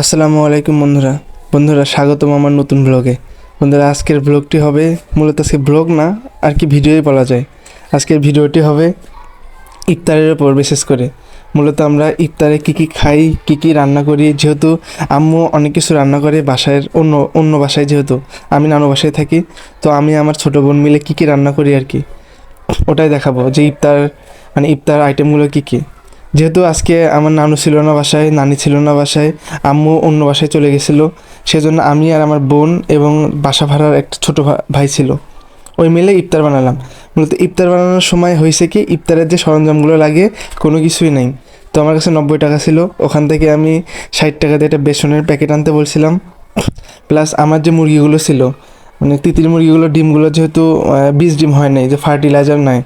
আসসালামু আলাইকুম বন্ধুরা। বন্ধুরা, স্বাগতম আমার নতুন ব্লগে। বন্ধুরা, আজকের ব্লগটি হবে মূলত আজকে ব্লগ না, আর কি ভিডিওই বলা যায়। আজকের ভিডিওটি হবে ইফতারের ওপর বিশেষ করে। মূলত আমরা ইফতারে কী কী খাই, কী কী রান্না করি, যেহেতু আম্মু অনেক কিছু রান্না করে বাসায় অন্য অন্য বাসায় যেহেতু। আমি নানু বাসায় থাকি, তো আমি আমার ছোটো বোন মিলে কী কী রান্না করি আর কি। ওটাই দেখাবো যে ইফতার মানে ইফতার আইটেমগুলো কী কী। যেহেতু আজকে আমার নানু ছিল না বাসায়, নানি ছিল না বাসায়, আম্মু অন্য বাসায় চলে গেছিল, সেজন্য আমি আর আমার বোন এবং বাসা ভাড়ার একটা ছোটো ভাই ছিল। ওই মিলে ইফতার বানালাম। মূলত ইফতার বানানোর সময় হয়েছে কি, ইফতারের যে সরঞ্জামগুলো লাগে, কোনো কিছুই নেই। তো আমার কাছে নব্বই টাকা ছিল, ওখান থেকে আমি ষাট টাকা দিয়ে একটা বেসনের প্যাকেট আনতে বলছিলাম। প্লাস আমার যে মুরগিগুলো ছিল মানে তিতির মুরগিগুলো, ডিমগুলো যেহেতু বীজ ডিম হয় নাই, যে ফার্টিলাইজার নাই,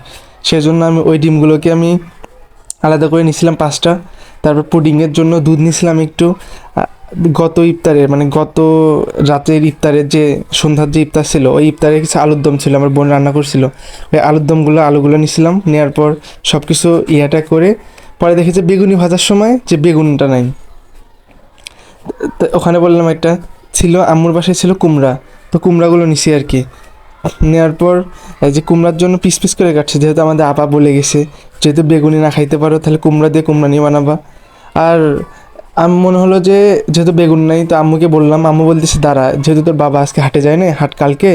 সেজন্য আমি ওই ডিমগুলোকে আমি আলাদা করে নিয়েছিলাম পাঁচটা। তারপর পুডিংয়ের জন্য দুধ নিয়েছিলাম একটু। গত ইফতারের মানে গত রাতের ইফতারের যে, সন্ধ্যার যে ইফতার ছিল, ওই ইফতারে কিছু আলুর দম ছিল, আমার বোন রান্না করছিল। ওই আলুর দমগুলো, আলুগুলো নিয়েছিলাম নেওয়ার পর সব কিছু ইয়াটা করে, পরে দেখি যে বেগুনি ভাজার সময় যে বেগুনটা নাই। ওখানে বললাম একটা, ছিল, আম্মুর বাসায় ছিল কুমড়া। তো কুমড়াগুলো নিছি আর কি। নেওয়ার পর এই যে কুমড়ার জন্য পিস পিস করে কাটছে, যেহেতু আমাদের আপা বলে গেছে, যেহেতু বেগুনি না খাইতে পারো, তাহলে কুমড়া দিয়ে কুমড়া নিয়ে বানাবা। আর আমি মনে হলো যে, যেহেতু বেগুন নাই, তো আম্মুকে বললাম, আম্মু বলতেছে, দাঁড়া, যেহেতু তোর বাবা আজকে হাটে যায় না হাট কালকে,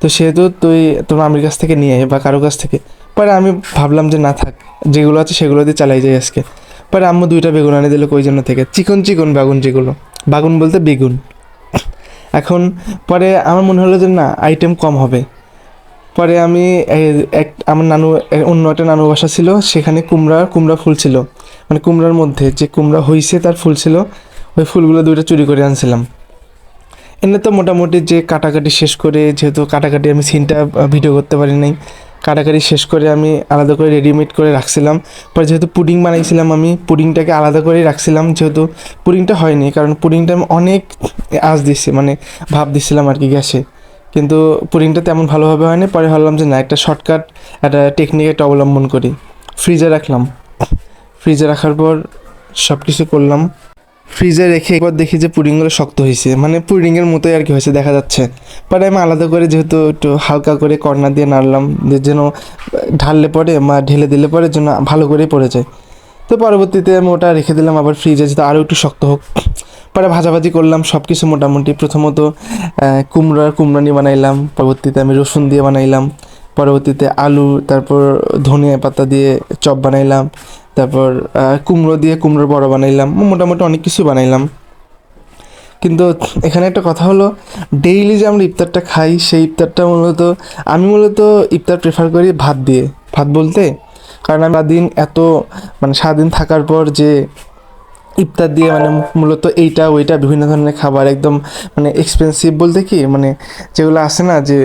তো সেহেতু তুই তোর মামির কাছ থেকে নিয়ে বা কারও কাছ থেকে। পরে আমি ভাবলাম যে, না থাক, যেগুলো আছে সেগুলো দিয়ে চালাই যাই আজকে। পরে আম্মু দুইটা বেগুন আনে দিল কই জন্য থেকে, চিকন চিকন বেগুন যেগুলো, বাগুন বলতে বেগুন। এখন পরে আমার মনে হলো যে না আইটেম কম হবে। পরে আমি এক, আমার নানু অন্য একটা নানু বাসা ছিল, সেখানে কুমড়া কুমড়া ফুল ছিল। মানে কুমড়ার মধ্যে যে কুমড়া হইছে তার ফুল ছিল, ওই ফুলগুলো দুইটা চুরি করে আনছিলাম। এমনি তো মোটামুটি যে কাটাকাটি শেষ করে, যেহেতু কাটাকাটি আমি সিনটা ভিডিও করতে পারি নাই কাটাকাটি শেষ করে আমি আলাদা করে রেডিমেড করে রাখছিলাম। পরে যেহেতু পুডিং বানাইছিলাম আমি পুডিংটাকে আলাদা করেই রাখছিলাম, যেহেতু পুডিংটা হয়নি, কারণ পুডিংটা আমি অনেক আঁচ দিচ্ছি মানে ভাব দিচ্ছিলাম আর কি গ্যাসে। কিন্তু পুডিংটা তেমন ভালোভাবে হয়নি, পরে ভাবলাম যে না, একটা শর্টকাট একটা টেকনিক একটা অবলম্বন করি। ফ্রিজে রাখলাম। ফ্রিজে রাখার পর সব কিছু করলাম। ফ্রিজে রেখে একবার দেখি যে পুডিংগুলো শক্ত হয়েছে। মানে পুডিংয়ের মতোই আর কি হয়েছে দেখা যাচ্ছে। পরে আমি আলাদা করে যেহেতু একটু হালকা করে কর্নার দিয়ে নাড়লাম যে যেন ঢাললে পরে বা ঢেলে দিলে পরে যেন ভালো করেই পড়ে যায়। তো পরবর্তীতে আমি ওটা রেখে দিলাম আবার ফ্রিজে যাতে আরও একটু শক্ত হোক। পরে ভাজাভাজি করলাম সব কিছু মোটামুটি প্রথমত আহ, কুমড়ার কুমড়ানি বানাইলাম পরবর্তীতে আমি রসুন দিয়ে বানাইলাম পরবর্তীতে আলু তারপর ধনিয়া পাতা দিয়ে চপ বানাইলাম তারপর কুমড়ো দিয়ে কুমড়োর বড়া বানাইলাম মোটামুটি অনেক কিছু বানাইলাম। কিন্তু এখানে একটা কথা হলো ডেইলি যে আমরা ইফতারটা খাই, সেই ইফতারটা মূলত, আমি মূলত ইফতার প্রেফার করি ভাত দিয়ে। ভাত বলতে, কারণ আমি দিন এত মানে সারাদিন থাকার পর যে ইফতার দিয়ে মানে মূলত এইটা, ওইটা, বিভিন্ন ধরনের খাবার একদম মানে এক্সপেন্সিভ বলতে কি মানে যেগুলো আছে না যে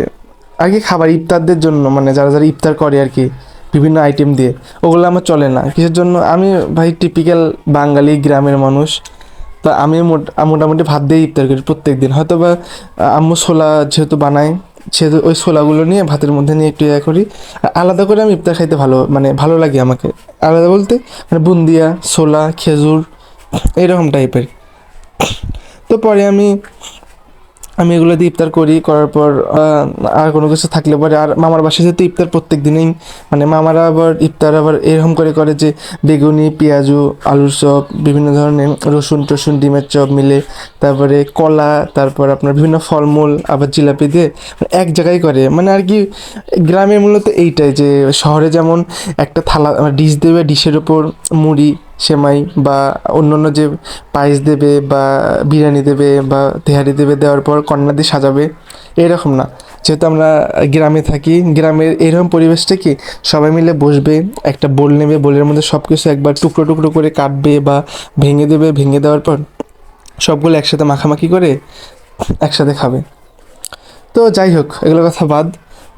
আর কি খাবার ইফতারদের জন্য মানে যারা যারা ইফতার করে আর কি বিভিন্ন আইটেম দিয়ে। ওগুলো আমার চলে না। কিসের জন্য? আমি ভাই টিপিক্যাল বাঙালি গ্রামের মানুষ। তো আমি মোট- মোটামুটি ভাত দিয়ে ইফতার করি প্রত্যেক দিন হয়তো বা আম্মু ছোলা যেহেতু বানাই সেহেতু ওই ছোলাগুলো নিয়ে ভাতের মধ্যে নিয়ে একটু ইয়ে করি। আর আলাদা করে আমি ইফতার খাইতে ভালো মানে ভালো লাগে আমাকে। আলাদা বলতে মানে বুন্দিয়া, ছোলা, খেজুর, এরকম টাইপের তো পরে আমি আমি এগুলো দিয়ে ইফতার করি, করার পর আর কোনো কিছু থাকলে পরে আর মামার বাসায় যেহেতু ইফতার প্রত্যেক দিনেই মানে মামারা আবার ইফতার আবার এরকম করে করে যে বেগুনি, পেঁয়াজু, আলুর চপ, বিভিন্ন ধরনের রসুন টসুন, ডিমের চপ মিলে, তারপরে কলা, তারপর আপনার বিভিন্ন ফলমূল, আবার জিলাপি দিয়ে মানে এক জায়গায় করে। মানে আর কি গ্রামে মূলত এইটাই যে শহরে যেমন একটা থালা ডিশ দেবে, ডিশের ওপর মুড়ি সেমাই বা অন্যান্য যে পায়েস দেবে বা বিরিয়ানি দেবে বা তেহারি দেবে দেওয়ার পর কন্যা দিয়ে সাজাবে, এরকম না। যেহেতু আমরা গ্রামে থাকি, গ্রামের এরকম পরিবেশটা কি? সবাই মিলে বসবে, একটা বোল নেবে, বোলের মধ্যে সব কিছু একবার টুকরো টুকরো করে কাটবে বা ভেঙে দেবে, ভেঙে দেওয়ার পর সবগুলো একসাথে মাখামাখি করে একসাথে খাবে। তো যাই হোক, এগুলো কথা বাদ।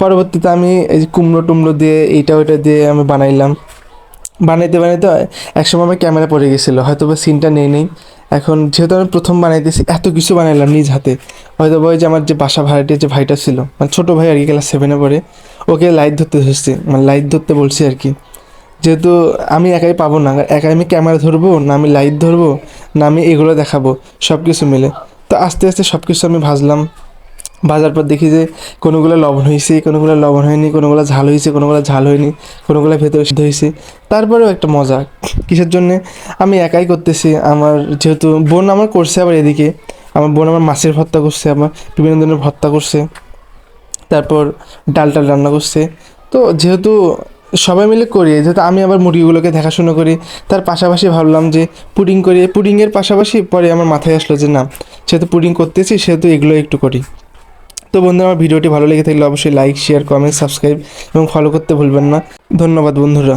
পরবর্তীতে আমি এই কুমড়ো টুমড়ো দিয়ে, এইটা ওইটা দিয়ে আমি বানাইলাম। বানাইতে বানাইতে একসময় আমার ক্যামেরা পড়ে গেছিল হয়তো বা সিনটা নেই নেই। এখন যেহেতু আমি প্রথম বানাইতেছি, এত কিছু বানাইলাম নিজ হাতে। হয়তো বা ওই যে আমার যে বাসা ভাড়াটির যে ভাইটা ছিল মানে ছোটো ভাই আর কি, ক্লাস সেভেনে পড়ে, ওকে লাইট ধরতে ধরছি মানে লাইট ধরতে বলছি আর কি। যেহেতু আমি একাই পাবো না, একাই আমি ক্যামেরা ধরবো, না আমি লাইট ধরবো, না আমি এগুলো দেখাবো সব কিছু মিলে। তো আস্তে আস্তে সব কিছু আমি ভাজলাম। ভাজার পর দেখি যে কোনোগুলো লবণ হয়েছে, কোনোগুলো লবণ হয়নি, কোনোগুলো ঝাল হয়েছে, কোনোগুলো ঝাল হয়নি, কোনোগুলো ভেতরে সিদ্ধ হয়েছে। তারপরেও একটা মজা। কিসের জন্যে? আমি একাই করতেছি। আমার যেহেতু বোন আমার করছে আবার এদিকে। আমার বোন আমার মাছের ভর্তা করছে, আমার বিভিন্ন ধরনের ভর্তা করছে। তারপর ডাল টাল রান্না করছে। তো যেহেতু সবাই মিলে করি, যেহেতু আমি আবার মুরগিগুলোকে দেখাশুনো করি, তার পাশাপাশি ভাবলাম যে পুডিং করি। পুডিংয়ের পাশাপাশি পরে আমার মাথায় আসলো যে না, যেহেতু পুডিং করতেছি, সেহেতু এগুলো একটু করি। তো বন্ধুরা, আমার ভিডিওটি ভালো লেগে থাকলে অবশ্যই লাইক শেয়ার কমেন্ট সাবস্ক্রাইব এবং ফলো করতে ভুলবেন না। ধন্যবাদ বন্ধুরা।